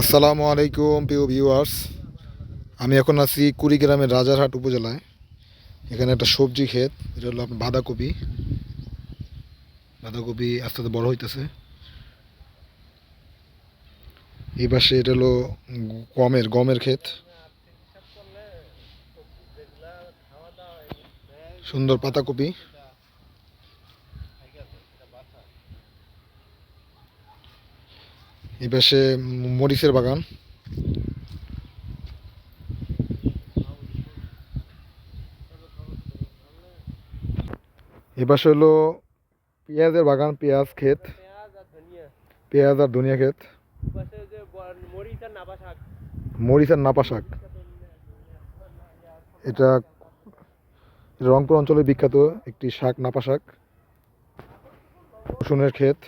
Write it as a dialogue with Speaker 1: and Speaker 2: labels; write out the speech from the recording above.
Speaker 1: আসসালামু আলাইকুম, প্রিয় ভিউয়ার্স আমি এখন আছি কুড়িগ্রামের রাজারহাট উপজেলায়। এখানে একটা সবজি ক্ষেত, এটা হলো আপনার বাঁধাকপি। বাঁধাকপি আস্তে আস্তে বড় হইতেছে। এই পাশে এটা হলো গমের গমের ক্ষেত। সুন্দর পাতাকপি। এই পাশে মরিচের বাগান। এই পাশে হলো পেঁয়াজের বাগান পেঁয়াজ ক্ষেত।
Speaker 2: পেঁয়াজ আর ধনিয়া।
Speaker 1: ক্ষেত।
Speaker 2: মরিচ আর
Speaker 1: নাপা শাক। এটা রংপুর অঞ্চলে বিখ্যাত একটি শাক নাপা শাক। রসুনের ক্ষেত।